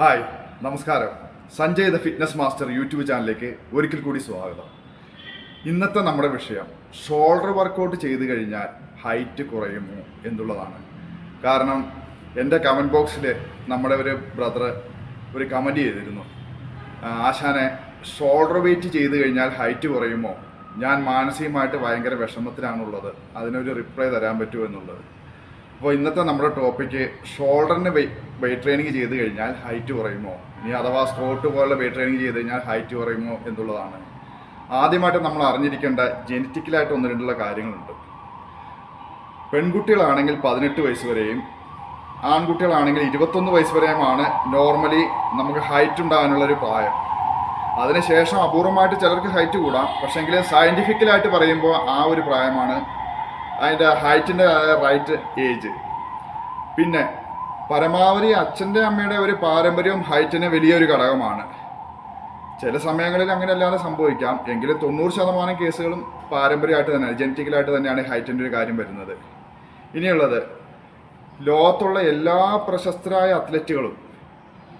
Hi നമസ്കാരം. Sanjay the fitness master YouTube ചാനലിലേക്ക് ഒരിക്കൽ കൂടി സ്വാഗതം. ഇന്നത്തെ നമ്മുടെ വിഷയം ഷോൾഡർ വർക്കൗട്ട് ചെയ്തു കഴിഞ്ഞാൽ ഹൈറ്റ് കുറയുമോ എന്നുള്ളതാണ്. കാരണം എന്റെ കമന്റ് ബോക്സിൽ നമ്മുടെ ഒരു ബ്രദർ ഒരു കമന്റ് ചെയ്തിരുന്നു. ആശാനെ ഷോൾഡർ വെയിറ്റ് ചെയ്തു കഴിഞ്ഞാൽ ഹൈറ്റ് കുറയുമോ? ഞാൻ മാനസികമായിട്ട് ഭയങ്കര വിഷമത്തിലാണുള്ളത്. അതിനൊരു റിപ്ലൈ തരാൻ പറ്റുമോ എന്നുള്ളത്. അപ്പോൾ ഇന്നത്തെ നമ്മുടെ ടോപ്പിക്ക് ഷോൾഡറിന് വെയിറ്റ് ട്രെയിനിങ് ചെയ്ത് കഴിഞ്ഞാൽ ഹൈറ്റ് കുറയുമോ? ഇനി അഥവാ സ്കോട്ട് പോലുള്ള വെയിറ്റ് ട്രെയിനിങ് ചെയ്ത് കഴിഞ്ഞാൽ ഹൈറ്റ് കുറയുമോ എന്നുള്ളതാണ്. ആദ്യമായിട്ട് നമ്മൾ അറിഞ്ഞിരിക്കേണ്ട ജനറ്റിക്കലായിട്ട് ഒന്ന് രണ്ടുള്ള കാര്യങ്ങളുണ്ട്. പെൺകുട്ടികളാണെങ്കിൽ പതിനെട്ട് വയസ്സ് വരെയും ആൺകുട്ടികളാണെങ്കിൽ ഇരുപത്തൊന്ന് വയസ്സ് വരെയുമാണ് നോർമലി നമുക്ക് ഹൈറ്റ് ഉണ്ടാകാനുള്ള ഒരു പ്രായം അതിനുശേഷം അപൂർവമായിട്ട് ചിലർക്ക് ഹൈറ്റ് കൂടാം. പക്ഷേങ്കിൽ സയന്റിഫിക്കലായിട്ട് പറയുമ്പോൾ ആ ഒരു പ്രായമാണ് അതിന്റെ ഹൈറ്റിന്റെ റൈറ്റ് ഏജ് പിന്നെ പരമാവധി അച്ഛന്റെ അമ്മയുടെ ഒരു പാരമ്പര്യവും ഹൈറ്റിന് വലിയൊരു ഘടകമാണ്. ചില സമയങ്ങളിൽ അങ്ങനെ അല്ലാതെ സംഭവിക്കാം. എങ്കിലും തൊണ്ണൂറ് ശതമാനം കേസുകളും പാരമ്പര്യമായിട്ട് തന്നെ ജനറ്റിക്കലായിട്ട് തന്നെയാണ് ഹൈറ്റിന്റെ ഒരു കാര്യം വരുന്നത്. ഇനിയുള്ളത് ലോകത്തുള്ള എല്ലാ പ്രശസ്തരായ അത്ലറ്റുകളും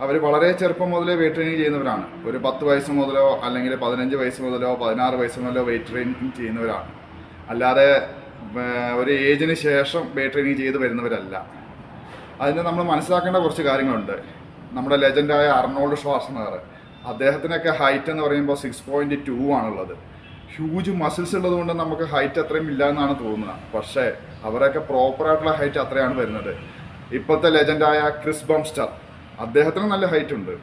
അവർ വളരെ ചെറുപ്പം മുതലേ വെയിറ്റ് ട്രെയിനിങ് ചെയ്യുന്നവരാണ്. ഒരു പത്ത് വയസ്സ് മുതലോ അല്ലെങ്കിൽ പതിനഞ്ച് വയസ്സ് മുതലോ പതിനാറ് വയസ്സ് മുതലോ വെയിറ്റ് ട്രെയിനിങ് ചെയ്യുന്നവരാണ്. അല്ലാതെ ഒരു ഏജിന് ശേഷം ബേ ട്രെയിനിങ് ചെയ്ത് വരുന്നവരല്ല. അതിന് നമ്മൾ മനസ്സിലാക്കേണ്ട കുറച്ച് കാര്യങ്ങളുണ്ട്. നമ്മുടെ ലെജൻഡായ അർണോൾഡ് ഷ്വാസ്നർ അദ്ദേഹത്തിനൊക്കെ ഹൈറ്റ് എന്ന് പറയുമ്പോൾ സിക്സ് പോയിന്റ് ടു ആണുള്ളത്. ഹ്യൂജ് മസിൽസ് ഉള്ളതുകൊണ്ട് നമുക്ക് ഹൈറ്റ് അത്രയും ഇല്ല എന്നാണ് തോന്നുന്നത്. പക്ഷേ അവരൊക്കെ പ്രോപ്പറായിട്ടുള്ള ഹൈറ്റ് അത്രയാണ് വരുന്നത്. ഇപ്പോഴത്തെ ലെജൻഡായ ക്രിസ് ബംസ്റ്റർ അദ്ദേഹത്തിന് നല്ല ഹൈറ്റ് ഉണ്ട്.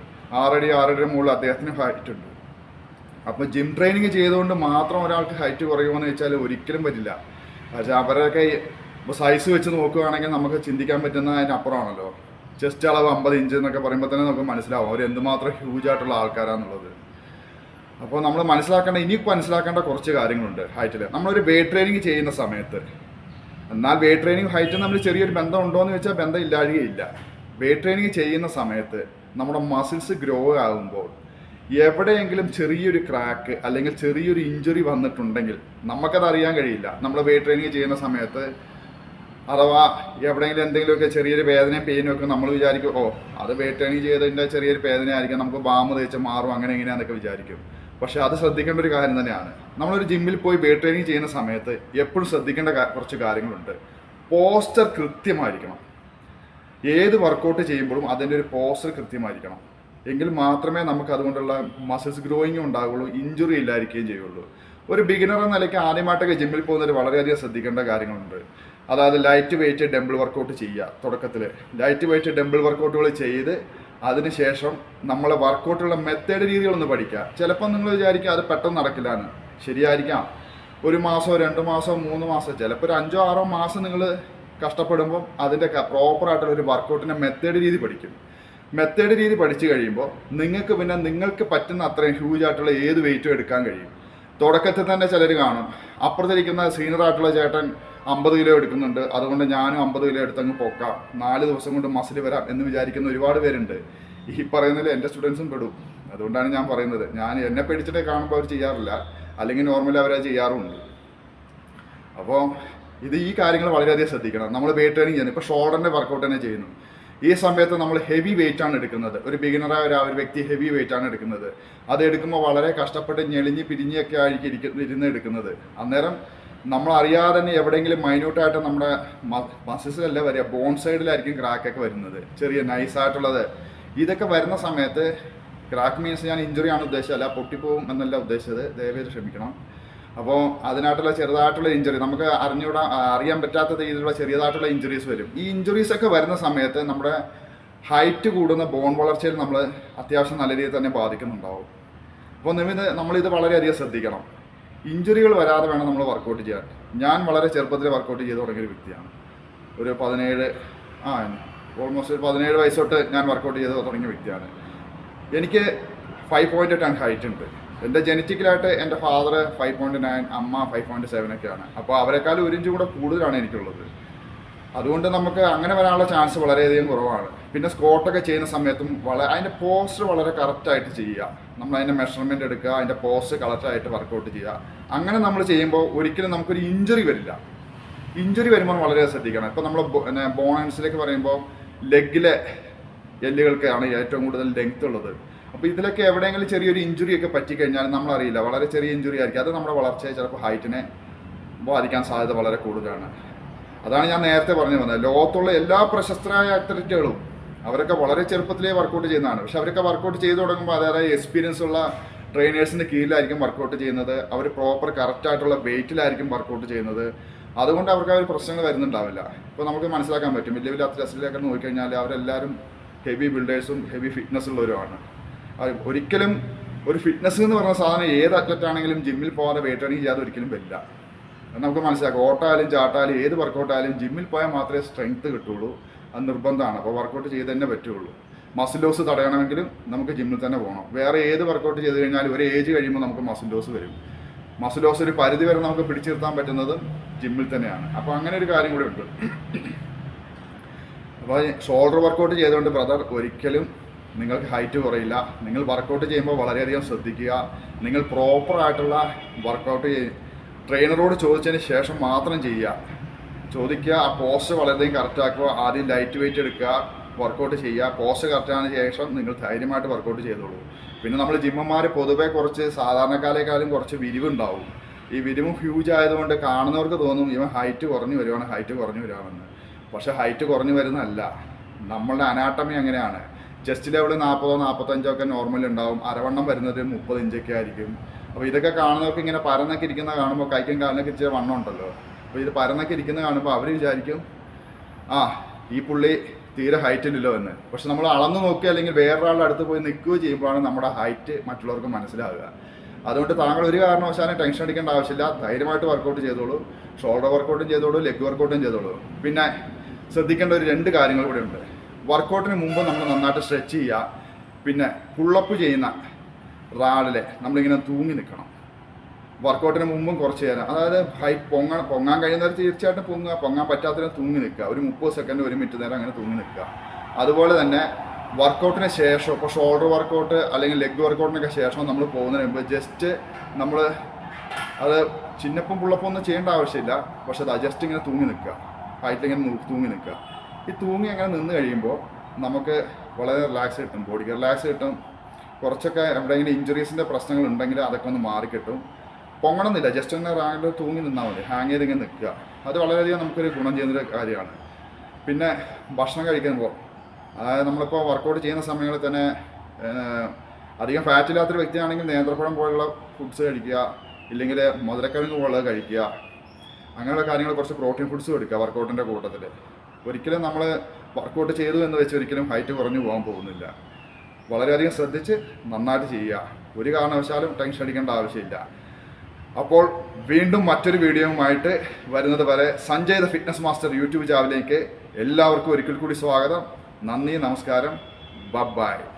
ആറടി ആറടി മുകളിൽ അദ്ദേഹത്തിന് ഹൈറ്റ് ഉണ്ട്. അപ്പോൾ ജിം ട്രെയിനിങ് ചെയ്തുകൊണ്ട് മാത്രം ഒരാൾക്ക് ഹൈറ്റ് കുറയുമോ എന്ന് വെച്ചാൽ ഒരിക്കലും പറ്റില്ല പക്ഷേ അവരൊക്കെ സൈസ് വെച്ച് നോക്കുകയാണെങ്കിൽ നമുക്ക് ചിന്തിക്കാൻ പറ്റുന്ന അതിനപ്പുറമാണല്ലോ ചെസ്റ്റ് അളവ് അമ്പത് ഇഞ്ച് എന്നൊക്കെ പറയുമ്പോൾ തന്നെ നമുക്ക് മനസ്സിലാവും. അവർ എന്തുമാത്രം ഹ്യൂജ് ആയിട്ടുള്ള ആൾക്കാരാന്നുള്ളത്. അപ്പോൾ നമ്മൾ മനസ്സിലാക്കേണ്ട ഇനി മനസ്സിലാക്കേണ്ട കുറച്ച് കാര്യങ്ങളുണ്ട് ഹൈറ്റിൽ നമ്മളൊരു വെയിറ്റ് ട്രെയിനിങ് ചെയ്യുന്ന സമയത്ത്. എന്നാൽ വെയിറ്റ് ട്രെയിനിങ് ഹൈറ്റും നമ്മൾ ചെറിയൊരു ബന്ധം ഉണ്ടോ എന്ന് വെച്ചാൽ ബന്ധം ഇല്ലാഴുകയില്ല വെയിറ്റ് ട്രെയിനിങ് ചെയ്യുന്ന സമയത്ത് നമ്മുടെ മസിൽസ് ഗ്രോ ആകുമ്പോൾ എവിടെയെങ്കിലും ചെറിയൊരു ക്രാക്ക് അല്ലെങ്കിൽ ചെറിയൊരു ഇഞ്ചുറി വന്നിട്ടുണ്ടെങ്കിൽ നമുക്കത് അറിയാൻ കഴിയില്ല. നമ്മൾ വെയിറ്റ് ട്രെയിനിങ് ചെയ്യുന്ന സമയത്ത് അഥവാ എവിടെയെങ്കിലും എന്തെങ്കിലുമൊക്കെ ചെറിയൊരു വേദനയും പെയിനും ഒക്കെ നമ്മൾ വിചാരിക്കും ഓ അത് വെയിറ്റ് ട്രെയിനിങ് ചെയ്തതിന്റെ ചെറിയൊരു വേദനയായിരിക്കും നമുക്ക് ബാമ് തേച്ച് മാറും അങ്ങനെ എങ്ങനെയാണെന്നൊക്കെ വിചാരിക്കും. പക്ഷേ അത് ശ്രദ്ധിക്കേണ്ട ഒരു കാര്യം തന്നെയാണ്. നമ്മളൊരു ജിമ്മിൽ പോയി വെയിറ്റ് ട്രെയിനിങ് ചെയ്യുന്ന സമയത്ത് എപ്പോഴും ശ്രദ്ധിക്കേണ്ട കുറച്ച് കാര്യങ്ങളുണ്ട്. പോസ്റ്റർ കൃത്യമായിരിക്കണം. ഏത് വർക്കൗട്ട് ചെയ്യുമ്പോഴും അതിന്റെ ഒരു പോസ്റ്റർ കൃത്യമായിരിക്കണം. എങ്കിൽ മാത്രമേ നമുക്ക് അതുകൊണ്ടുള്ള മസിൽസ് ഗ്രോയിങ് ഉണ്ടാകുള്ളൂ ഇഞ്ചുറി ഇല്ലായിരിക്കുകയും ചെയ്യുള്ളൂ. ഒരു ബിഗിനർ എന്ന നിലയ്ക്ക് ആദ്യമായിട്ടൊക്കെ ജിമ്മിൽ പോകുന്നവർ വളരെയധികം ശ്രദ്ധിക്കേണ്ട കാര്യങ്ങളുണ്ട്. അതായത് ലൈറ്റ് വെയിറ്റ് ഡംബിൾ വർക്കൗട്ട് ചെയ്യുക തുടക്കത്തിൽ ലൈറ്റ് വെയിറ്റ് ഡംബിൾ വർക്കൗട്ടുകൾ ചെയ്ത് അതിനുശേഷം നമ്മളെ വർക്കൗട്ടുള്ള മെത്തേഡ് രീതികളൊന്ന് പഠിക്കുക. ചിലപ്പോൾ നിങ്ങൾ വിചാരിക്കുക അത് പെട്ടെന്ന് നടക്കില്ല എന്ന് ശരിയായിരിക്കാം. ഒരു മാസമോ രണ്ട് മാസമോ മൂന്ന് മാസം ചിലപ്പോൾ ഒരു അഞ്ചോ ആറോ മാസം നിങ്ങൾ കഷ്ടപ്പെടുമ്പോൾ അതിന്റെ പ്രോപ്പറായിട്ടുള്ള ഒരു വർക്കൗട്ടിന്റെ മെത്തേഡ് രീതി പഠിക്കും. മെത്തേഡ് രീതി പഠിച്ചു കഴിയുമ്പോൾ നിങ്ങൾക്ക് പിന്നെ നിങ്ങൾക്ക് പറ്റുന്ന അത്രയും ഹ്യൂജ് ആയിട്ടുള്ള ഏത് വെയിറ്റും എടുക്കാൻ കഴിയും. തുടക്കത്തിൽ തന്നെ ചിലർ കാണും അപ്പുറത്തിരിക്കുന്ന സീനിയർ ആയിട്ടുള്ള ചേട്ടൻ അമ്പത് കിലോ എടുക്കുന്നുണ്ട് അതുകൊണ്ട് ഞാനും അമ്പത് കിലോ എടുത്തങ്ങ് പൊക്കാം നാല് ദിവസം കൊണ്ട് മസിൽ വരാം എന്ന് വിചാരിക്കുന്ന ഒരുപാട് പേരുണ്ട്. ഈ പറയുന്നതിൽ എന്റെ സ്റ്റുഡൻസും പെടും. അതുകൊണ്ടാണ് ഞാൻ പറയുന്നത് ഞാൻ എന്നെ പേടിച്ചിട്ടേ കാണുമ്പോൾ അവർ ചെയ്യാറില്ല അല്ലെങ്കിൽ നോർമലി അവരത് ചെയ്യാറുമുണ്ട് അപ്പോൾ ഇത് ഈ കാര്യങ്ങൾ വളരെയധികം ശ്രദ്ധിക്കണം. നമ്മൾ വെയിറ്റ് ട്രെയിനിങ് ചെയ്യുന്നത് ഇപ്പോൾ ഷോൾഡറിന്റെ വർക്കൗട്ട് തന്നെ ചെയ്യുന്നു. ഈ സമയത്ത് നമ്മൾ ഹെവി വെയിറ്റ് ആണ് എടുക്കുന്നത്. ഒരു ബിഗിനറായ ഒരു ഒരു വ്യക്തി ഹെവി വെയിറ്റ് ആണ് എടുക്കുന്നത്. അത് എടുക്കുമ്പോൾ വളരെ കഷ്ടപ്പെട്ട് ഞെളിഞ്ഞ് പിരിഞ്ഞൊക്കെ ആയിരിക്കും ഇരിക്കുന്ന ഇരുന്ന് എടുക്കുന്നത്. അന്നേരം നമ്മൾ അറിയാതെ തന്നെ എവിടെയെങ്കിലും മൈന്യൂട്ടായിട്ട് നമ്മുടെ മസിൽസിലല്ല വരിക ബോൺ സൈഡിലായിരിക്കും ക്രാക്കൊക്കെ വരുന്നത്. ചെറിയ നൈസായിട്ടുള്ളത് ഇതൊക്കെ വരുന്ന സമയത്ത് ക്രാക്ക് മീൻസ് ഞാൻ ഇഞ്ചുറി ആണ് ഉദ്ദേശിച്ചത്. അല്ല പൊട്ടിപ്പോവും എന്നല്ല ഉദ്ദേശിച്ചത്. ദയവേത് ക്ഷമിക്കണം. അപ്പോൾ അതിനായിട്ടുള്ള ചെറുതായിട്ടുള്ള ഇഞ്ചുറി നമുക്ക് അറിഞ്ഞൂടാ അറിയാൻ പറ്റാത്ത രീതിയിലുള്ള ചെറിയതായിട്ടുള്ള ഇഞ്ചുറീസ് വരും. ഈ ഇഞ്ചുറീസ് ഒക്കെ വരുന്ന സമയത്ത് നമ്മുടെ ഹൈറ്റ് കൂടുന്ന ബോൺ വളർച്ചയിൽ നമ്മൾ അത്യാവശ്യം നല്ല രീതിയിൽ തന്നെ ബാധിക്കുന്നുണ്ടാവും. അപ്പോൾ നിമിത് നമ്മളിത് വളരെയധികം ശ്രദ്ധിക്കണം. ഇഞ്ചുറികൾ വരാതെ വേണം നമ്മൾ വർക്കൗട്ട് ചെയ്യാൻ. ഞാൻ വളരെ ചെറുപ്പത്തിൽ വർക്കൗട്ട് ചെയ്ത് തുടങ്ങിയ ഒരു വ്യക്തിയാണ്. ഒരു പതിനേഴ് ആ ഓൾമോസ്റ്റ് ഒരു പതിനേഴ് വയസ്സ് തൊട്ട് ഞാൻ വർക്കൗട്ട് ചെയ്ത് തുടങ്ങിയ വ്യക്തിയാണ്. എനിക്ക് ഫൈവ് പോയിന്റ് ടെൻ ഹൈറ്റ് ഉണ്ട്. എന്റെ ജനറ്റിക്കലായിട്ട് എന്റെ ഫാദർ ഫൈവ് പോയിന്റ് നയൻ അമ്മ ഫൈവ് പോയിന്റ് സെവൻ ഒക്കെയാണ്. അപ്പോൾ അവരെക്കാളും ഒരു ഇഞ്ച് കൂടെ കൂടുതലാണ് എനിക്കുള്ളത്. അതുകൊണ്ട് നമുക്ക് അങ്ങനെ വരാനുള്ള ചാൻസ് വളരെയധികം കുറവാണ്. പിന്നെ സ്കോട്ടൊക്കെ ചെയ്യുന്ന സമയത്തും വളരെ അതിന്റെ പോസ്റ്റർ വളരെ കറക്റ്റായിട്ട് ചെയ്യുക. നമ്മൾ അതിന്റെ മെഷർമെന്റ് എടുക്കുക അതിന്റെ പോസ്റ്റ് കറക്റ്റായിട്ട് വർക്കൗട്ട് ചെയ്യുക. അങ്ങനെ നമ്മൾ ചെയ്യുമ്പോൾ ഒരിക്കലും നമുക്കൊരു ഇഞ്ചുറി വരില്ല. ഇഞ്ചുറി വരുമ്പോൾ വളരെ ശ്രദ്ധിക്കണം. ഇപ്പോൾ നമ്മൾ ബോണൻസിലേക്ക് പറയുമ്പോൾ ലെഗിലെ എല്ലുകൾക്കാണ് ഏറ്റവും കൂടുതൽ ലെങ്ത് ഉള്ളത്. അപ്പോൾ ഇതിലൊക്കെ എവിടെയെങ്കിലും ചെറിയൊരു ഇഞ്ചുറി ഒക്കെ പറ്റിക്കഴിഞ്ഞാൽ നമ്മളറിയില്ല. വളരെ ചെറിയ ഇഞ്ചുറി ആയിരിക്കും. അത് നമ്മുടെ വളർച്ചയെ ചിലപ്പോൾ ഹൈറ്റിനെ ബാധിക്കാൻ സാധ്യത വളരെ കൂടുതലാണ്. അതാണ് ഞാൻ നേരത്തെ പറഞ്ഞു വന്നത്. ലോകത്തുള്ള എല്ലാ പ്രശസ്തരായ അത്ലറ്റുകളും അവരൊക്കെ വളരെ ചെറുപ്പത്തിലേ വർക്കൗട്ട് ചെയ്യുന്നതാണ്. പക്ഷെ അവരൊക്കെ വർക്കൗട്ട് ചെയ്തു തുടങ്ങുമ്പോൾ അതായത് എക്സ്പീരിയൻസ് ഉള്ള ട്രെയിനേഴ്സിന്റെ കീഴിലായിരിക്കും വർക്കൗട്ട് ചെയ്യുന്നത്. അവർ പ്രോപ്പർ കറക്റ്റായിട്ടുള്ള വെയിറ്റിലായിരിക്കും വർക്കൗട്ട് ചെയ്യുന്നത്. അതുകൊണ്ട് അവർക്ക് ആ ഒരു പ്രശ്നങ്ങൾ വരുന്നുണ്ടാവില്ല. ഇപ്പോൾ നമുക്ക് മനസ്സിലാക്കാൻ പറ്റും. വലിയ വലിയ അത്ലറ്റ്സിലേക്ക് നോക്കിക്കഴിഞ്ഞാൽ അവരെല്ലാവരും ഹെവി ബിൽഡേഴ്സും ഹെവി ഫിറ്റ്നസ് ഉള്ളവരുമാണ്. ഒരിക്കലും ഒരു ഫിറ്റ്നസ് എന്ന് പറഞ്ഞ സാധനം ഏത് അത്ലറ്റ് ആണെങ്കിലും ജിമ്മിൽ പോകാതെ വെയിറ്റ് ട്രെയിനിങ് ചെയ്യാതെ ഒരിക്കലും വരില്ല. നമുക്ക് മനസ്സിലാക്കാം. ഓട്ടായാലും ചാട്ടായാലും ഏത് വർക്കൗട്ട് ആയാലും ജിമ്മിൽ പോയാൽ മാത്രമേ സ്ട്രെങ്ത് കിട്ടുള്ളൂ. അത് നിർബന്ധമാണ്. അപ്പോൾ വർക്കൗട്ട് ചെയ്ത് തന്നെ പറ്റുള്ളൂ. മസിൽ ലോസ് തടയണമെങ്കിലും നമുക്ക് ജിമ്മിൽ തന്നെ പോകണം. വേറെ ഏത് വർക്കൗട്ട് ചെയ്ത് കഴിഞ്ഞാലും ഒരു ഏജ് കഴിയുമ്പോൾ നമുക്ക് മസിൽ ലോസ് വരും. മസിൽ ലോസ് ഒരു പരിധി വരെ നമുക്ക് പിടിച്ചു നിർത്താൻ പറ്റുന്നത് ജിമ്മിൽ തന്നെയാണ്. അപ്പോൾ അങ്ങനെ ഒരു കാര്യം കൂടെ ഉണ്ട്. അപ്പോൾ ഷോൾഡർ വർക്കൗട്ട് ചെയ്തുകൊണ്ട് ബ്രദർ ഒരിക്കലും നിങ്ങൾക്ക് ഹൈറ്റ് കുറയില്ല. നിങ്ങൾ വർക്കൗട്ട് ചെയ്യുമ്പോൾ വളരെയധികം ശ്രദ്ധിക്കുക. നിങ്ങൾ പ്രോപ്പറായിട്ടുള്ള വർക്കൗട്ട് ട്രെയിനറോട് ചോദിച്ചതിന് ശേഷം മാത്രം ചെയ്യുക. ചോദിക്കുക ആ പോസ്റ്റ് വളരെയധികം കറക്റ്റ് ആക്കുക. ആദ്യം ലൈറ്റ് വെയിറ്റ് എടുക്കുക വർക്കൗട്ട് ചെയ്യുക. പോസ്റ്റ് കറക്റ്റാണ് ശേഷം നിങ്ങൾ ധൈര്യമായിട്ട് വർക്കൗട്ട് ചെയ്തോളൂ. പിന്നെ നമ്മൾ ജിമ്മന്മാർ പൊതുവെ കുറച്ച് സാധാരണക്കാരെക്കാളും കുറച്ച് വിരിവുണ്ടാവും. ഈ വിരിവും ഹ്യൂജ് ആയതുകൊണ്ട് കാണുന്നവർക്ക് തോന്നും ഇവൻ ഹൈറ്റ് കുറഞ്ഞു വരുവാണ് ഹൈറ്റ് കുറഞ്ഞു വരുവാണെന്ന്. പക്ഷേ ഹൈറ്റ് കുറഞ്ഞു വരുന്നതല്ല. നമ്മളുടെ അനാട്ടമി അങ്ങനെയാണ്. ചെസ്റ്റ് ലെവൽ നാൽപ്പതോ നാൽപ്പത്തഞ്ചോ ഒക്കെ നോർമൽ ഉണ്ടാവും. അരവണ്ണം വരുന്നത് മുപ്പത് ഇഞ്ചൊക്കെ ആയിരിക്കും. അപ്പോൾ ഇതൊക്കെ കാണുന്നവർക്ക് ഇങ്ങനെ പരന്നൊക്കെ ഇരിക്കുന്ന കാണുമ്പോൾ കൈക്കും കാലിനൊക്കെ ഇച്ചിരി വണ്ണം ഉണ്ടല്ലോ. അപ്പോൾ ഇത് പരന്നൊക്കെ ഇരിക്കുന്ന കാണുമ്പോൾ അവർ വിചാരിക്കും ആ ഈ പുള്ളി തീരെ ഹൈറ്റില്ലല്ലോ എന്ന് പക്ഷെ നമ്മൾ അളന്ന് നോക്കുക അല്ലെങ്കിൽ വേറൊരാളുടെ അടുത്ത് പോയി നിൽക്കുകയോ ചെയ്യുമ്പോഴാണ് നമ്മുടെ ഹൈറ്റ് മറ്റുള്ളവർക്ക് മനസ്സിലാവുക. അതുകൊണ്ട് താങ്കൾ ഒരു കാരണവശാലും ടെൻഷൻ അടിക്കേണ്ട ആവശ്യമില്ല. ധൈര്യമായിട്ട് വർക്കൗട്ട് ചെയ്തോളൂ. ഷോൾഡർ വർക്കൗട്ടും ചെയ്തോളൂ ലെഗ് വർക്കൗട്ടും ചെയ്തോളൂ. പിന്നെ ശ്രദ്ധിക്കേണ്ട ഒരു രണ്ട് കാര്യങ്ങൾ കൂടെ ഉണ്ട് വർക്കൗട്ടിന് മുമ്പ് നമ്മൾ നന്നായിട്ട് സ്ട്രെച്ച് ചെയ്യുക. പിന്നെ പുള്ളപ്പ് ചെയ്യുന്ന റാഡിലെ നമ്മളിങ്ങനെ തൂങ്ങി നിൽക്കണം. വർക്കൗട്ടിന് മുമ്പും കുറച്ച് നേരം. അതായത് ഹൈ പൊങ്ങാൻ പൊങ്ങാൻ കഴിയുന്നവർ തീർച്ചയായിട്ടും പൊങ്ങുക. പൊങ്ങാൻ പറ്റാത്തവരെ തൂങ്ങി നിൽക്കുക. ഒരു മുപ്പത് സെക്കൻഡ് ഒരു മിനിറ്റ് നേരം അങ്ങനെ തൂങ്ങി നിൽക്കുക. അതുപോലെ തന്നെ വർക്കൗട്ടിന് ശേഷം ഇപ്പോൾ ഷോൾഡർ വർക്കൗട്ട് അല്ലെങ്കിൽ ലെഗ് വർക്കൗട്ടിനൊക്കെ ശേഷം നമ്മൾ പോകുന്നതിന് മുമ്പ് ജസ്റ്റ് നമ്മൾ അത് ചിന്നപ്പം പുള്ളപ്പം ഒന്നും ചെയ്യേണ്ട ആവശ്യമില്ല. പക്ഷെ അത് ജസ്റ്റ് ഇങ്ങനെ തൂങ്ങി നിൽക്കുക. ഹൈറ്റിൽ ഇങ്ങനെ തൂങ്ങി നിൽക്കുക. ഈ തൂങ്ങി അങ്ങനെ നിന്ന് കഴിയുമ്പോൾ നമുക്ക് വളരെ റിലാക്സ് കിട്ടും ബോഡിക്ക് റിലാക്സ് കിട്ടും. കുറച്ചൊക്കെ എവിടെയെങ്കിലും ഇഞ്ചുറീസിന്റെ പ്രശ്നങ്ങൾ ഉണ്ടെങ്കിൽ അതൊക്കെ ഒന്ന് മാറിക്കിട്ടും. പൊങ്ങണമെന്നില്ല ജസ്റ്റ് ഒന്ന് റാങ്കിൽ തൂങ്ങി നിന്നാൽ മതി ഹാങ് ചെയ്ത് ഇങ്ങനെ നിൽക്കുക. അത് വളരെയധികം നമുക്കൊരു ഗുണം ചെയ്യുന്നൊരു കാര്യമാണ്. പിന്നെ ഭക്ഷണം കഴിക്കുമ്പോൾ അതായത് നമ്മളിപ്പോൾ വർക്കൗട്ട് ചെയ്യുന്ന സമയങ്ങളിൽ തന്നെ അധികം ഫാറ്റ് ഇല്ലാത്തൊരു വ്യക്തിയാണെങ്കിൽ നേന്ത്രപ്പഴം പോലുള്ള ഫുഡ്സ് കഴിക്കുക ഇല്ലെങ്കിൽ മധുരക്കിഴങ്ങ് പോലുള്ളത് കഴിക്കുക. അങ്ങനെയുള്ള കാര്യങ്ങൾ കുറച്ച് പ്രോട്ടീൻ ഫുഡ്സ് കൊടുക്കുക വർക്കൗട്ടിന്റെ കൂട്ടത്തിൽ ഒരിക്കലും നമ്മൾ വർക്കൗട്ട് ചെയ്തു എന്ന് വെച്ച് ഒരിക്കലും ഹൈറ്റ് കുറഞ്ഞു പോകാൻ പോകുന്നില്ല. വളരെയധികം ശ്രദ്ധിച്ച് നന്നായിട്ട് ചെയ്യുക. ഒരു കാരണവശാലും ടെൻഷൻ അടിക്കേണ്ട ആവശ്യമില്ല. അപ്പോൾ വീണ്ടും മറ്റൊരു വീഡിയോയുമായിട്ട് വരുന്നത് വരെ Sanjay the fitness master YouTube ചാനലിലേക്ക് എല്ലാവർക്കും ഒരിക്കൽ കൂടി സ്വാഗതം. നന്ദി നമസ്കാരം. ബൈ